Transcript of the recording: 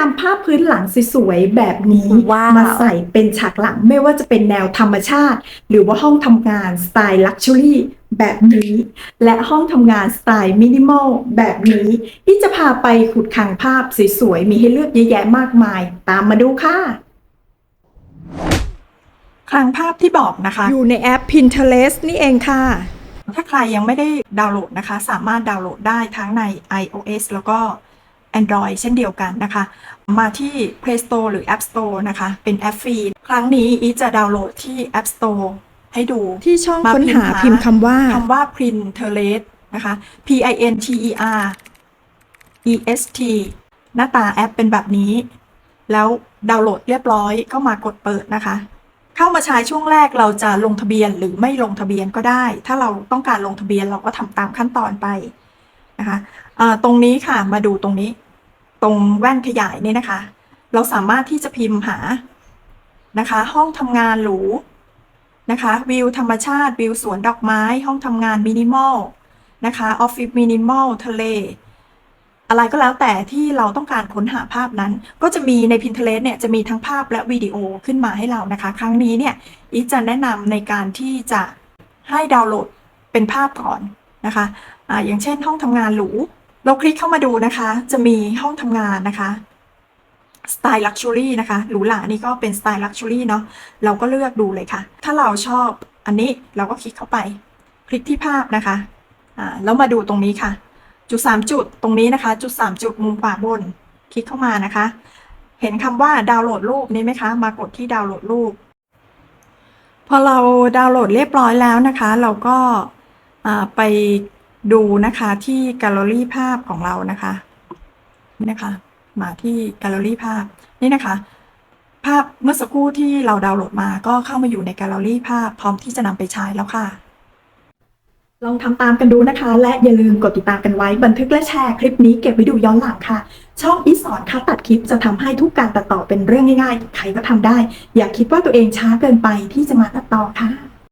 นำภาพพื้นหลังสวยๆแบบนี้ว้าวมาใส่เป็นฉากหลังไม่ว่าจะเป็นแนวธรรมชาติ หรือว่าห้องทำงานสไตล์ลักชัวรี่แบบนี้ และห้องทำงานสไตล์มินิมอลแบบนี้ ที่จะพาไปขุดขังภาพสวยๆมีให้เลือกเยอะแยะมากมาย ตามมาดูค่ะคลังภาพที่บอกนะคะ อยู่ในแอป Pinterest นี่เองค่ะ ถ้าใครยังไม่ได้ดาวน์โหลดนะคะ สามารถดาวน์โหลดได้ทั้งใน iOS แล้วก็ Android เช่นเดียวกันนะคะ มาที่ Play Store หรือ App Store นะคะ เป็นแอปฟรี ครั้งนี้อีจะดาวน์โหลดที่ App Store ให้ดูที่ช่องมาค้นหาพิมพ์คำว่าคำว่า Pinterest นะคะ P I N T E R E S T หน้าตาแอปเป็นแบบนี้ แล้วดาวน์โหลดเรียบร้อยก็มากดเปิดนะคะ เข้ามาใช้ช่วงแรกเราจะลงทะเบียนหรือไม่ลงทะเบียนก็ได้ ถ้าเราต้องการลงทะเบียนเราก็ทำตามขั้นตอนไป นะคะตรงนี้ค่ะมาดูตรงนี้ ตรงแว่นขยายนี่นะคะ เราสามารถที่จะพิมพ์หานะคะ ห้องทำงานหรูนะคะวิวธรรมชาติวิวสวนดอกไม้ ห้องทำงานมินิมอลนะคะออฟฟิศมินิมอลทะเล อะไรก็แล้วแต่ที่เราต้องการค้นหาภาพนั้น ก็จะมีใน Pinterest เนี่ยจะมีทั้งภาพและวิดีโอขึ้นมาให้เรานะคะ ครั้งนี้เนี่ยอีจะแนะนำในการที่จะให้ดาวน์โหลดเป็นภาพก่อน นะคะอ่าอย่างเช่นห้องทำงานหรู เราคลิกเข้ามาดูนะคะ จะมีห้องทำงานนะคะสไตล์ลักชัวรี่นะคะ หรูหรานี่ก็เป็นสไตล์ลักชัวรี่เนาะ เราก็เลือกดูเลยค่ะ ถ้าเราชอบอันนี้เราก็คลิกเข้าไป คลิกที่ภาพนะคะ อ่า แล้วมาดูตรงนี้ค่ะ จุด 3 จุดตรงนี้นะคะ จุด 3 จุดมุมขวาบน คลิกเข้ามานะคะ เห็นคำว่าดาวน์โหลดรูปนี้ไหมคะ มากดที่ดาวน์โหลดรูป พอเราดาวน์โหลดเรียบร้อยแล้วนะคะ เราก็ ไปดูนะคะที่แกลเลอรี่ภาพของเรานะคะนี่นะคะ มาที่แกลเลอรี่ภาพนี่นะคะ ภาพเมื่อสักครู่ที่เราดาวน์โหลดมาก็เข้ามาอยู่ในแกลเลอรี่ภาพพร้อมที่จะนำไปใช้แล้วค่ะ ลองทำตามกันดูนะคะ และอย่าลืมกดติดตามกันไว้บันทึกและแชร์คลิปนี้เก็บไว้ดูย้อนหลังค่ะ ช่องอีสอนคัดตัดคลิปจะทำให้ทุกการตัดต่อเป็นเรื่องง่ายๆ ใครก็ทำได้ อย่าคิดว่าตัวเองช้าเกินไปที่จะมาตัดต่อค่ะ